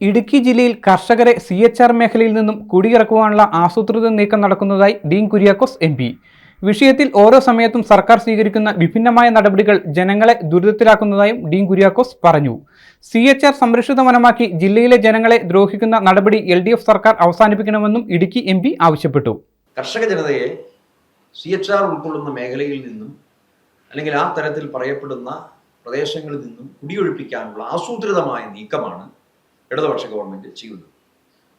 ഇടുക്കി ജില്ലയിൽ കർഷകരെ C H R മേഖലയിൽ നിന്നും കുടിയിറക്കുവാനുള്ള ആസൂത്രിത നീക്കം നടക്കുന്നതായി ഡീൻ കുര്യാക്കോസ് എം പി. വിഷയത്തിൽ ഓരോ സമയത്തും സർക്കാർ സ്വീകരിക്കുന്ന വിഭിന്നമായ നടപടികൾ ജനങ്ങളെ ദുരിതത്തിലാക്കുന്നതായും ഡീൻ കുര്യാക്കോസ് പറഞ്ഞു. സി എച്ച് ആർ സംരക്ഷിത വനമാക്കി ജില്ലയിലെ ജനങ്ങളെ ദ്രോഹിക്കുന്ന നടപടി എൽ ഡി എഫ് സർക്കാർ അവസാനിപ്പിക്കണമെന്നും ഇടുക്കി എം പി ആവശ്യപ്പെട്ടു. കർഷക ജനതയെ സി എച്ച് ആർ ഉൾക്കൊള്ളുന്ന മേഖലയിൽ നിന്നും അല്ലെങ്കിൽ ആ തരത്തിൽ പറയപ്പെടുന്ന പ്രദേശങ്ങളിൽ നിന്നും കുടിയൊഴിപ്പിക്കാനുള്ള ആസൂത്രിതമായ നീക്കമാണ് ഇടതുപക്ഷ ഗവൺമെന്റ് ചെയ്യുന്നത്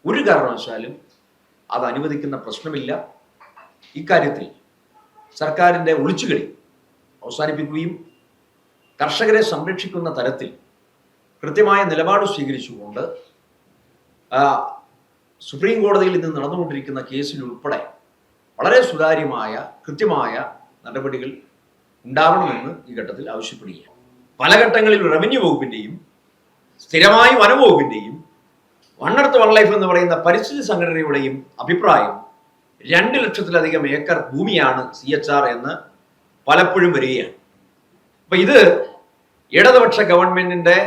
ഒരു കാരണവശാലും അത് അനുവദിക്കുന്ന പ്രശ്നമില്ല. ഇക്കാര്യത്തിൽ സർക്കാരിന്റെ ഒളിച്ചുകളി അവസാനിപ്പിക്കുകയും കർഷകരെ സംരക്ഷിക്കുന്ന തരത്തിൽ കൃത്യമായ നിലപാട് സ്വീകരിച്ചുകൊണ്ട് സുപ്രീം കോടതിയിൽ നിന്ന് നടന്നുകൊണ്ടിരിക്കുന്ന കേസിൽ ഉൾപ്പെടെ വളരെ സുതാര്യമായ കൃത്യമായ നടപടികൾ ഉണ്ടാവണമെന്ന് ഈ ഘട്ടത്തിൽ ആവശ്യപ്പെടുകയാണ്. പല ഘട്ടങ്ങളിൽ റവന്യൂ വകുപ്പിന്റെയും സ്ഥിരമായി വനവകുപ്പിന്റെയും വണ്ണർത്ത് വൺ ലൈഫ് എന്ന് പറയുന്ന പരിസ്ഥിതി സംഘടനയുടെയും അഭിപ്രായം രണ്ട് ലക്ഷത്തിലധികം ഏക്കർ ഭൂമിയാണ് സി എച്ച് ആർ എന്ന് പലപ്പോഴും വരികയാണ്. അപ്പം ഇത് ഇടതുപക്ഷ ഗവൺമെന്റിന്റെ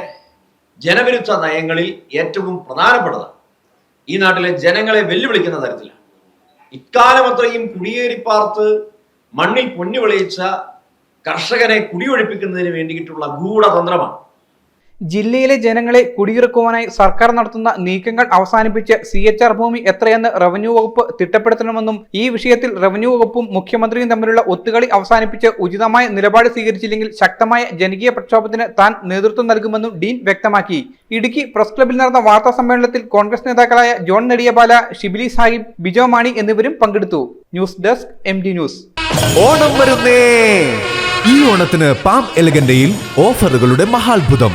ജനവിരുദ്ധ നയങ്ങളിൽ ഏറ്റവും പ്രധാനപ്പെട്ടതാണ്. ഈ നാട്ടിലെ ജനങ്ങളെ വെല്ലുവിളിക്കുന്ന തരത്തിലാണ്. ഇക്കാലം അത്രയും കുടിയേറിപ്പാർത്ത് മണ്ണിൽ പൊന്നി വിളയിച്ച കർഷകനെ കുടിയൊഴിപ്പിക്കുന്നതിന് വേണ്ടിയിട്ടുള്ള ഗൂഢതന്ത്രമാണ്. ജില്ലയിലെ ജനങ്ങളെ കുടിയിറക്കുവാനായി സർക്കാർ നടത്തുന്ന നീക്കങ്ങൾ അവസാനിപ്പിച്ച് സി എച്ച് ആർ ഭൂമി എത്രയെന്ന് റവന്യൂ വകുപ്പ് തിട്ടപ്പെടുത്തണമെന്നും ഈ വിഷയത്തിൽ റവന്യൂ വകുപ്പും മുഖ്യമന്ത്രിയും തമ്മിലുള്ള ഒത്തുകളി അവസാനിപ്പിച്ച് ഉചിതമായ നിലപാട് സ്വീകരിച്ചില്ലെങ്കിൽ ശക്തമായ ജനകീയ പ്രക്ഷോഭത്തിന് താൻ നേതൃത്വം നൽകുമെന്നും ഡീൻ വ്യക്തമാക്കി. ഇടുക്കി പ്രസ് ക്ലബിൽ നടന്ന വാർത്താ സമ്മേളനത്തിൽ കോൺഗ്രസ് നേതാക്കളായ ജോൺ നെടിയബാല ഷിബിലി സാഹിബ് ബിജോ മാണി എന്നിവരും പങ്കെടുത്തു. News desk M D news. Onam വരുന്നേ. ഈ ഓണത്തിന് പാം എലഗന്റയിൽ ഓഫറുകളുടെ മഹാത്ഭുതം.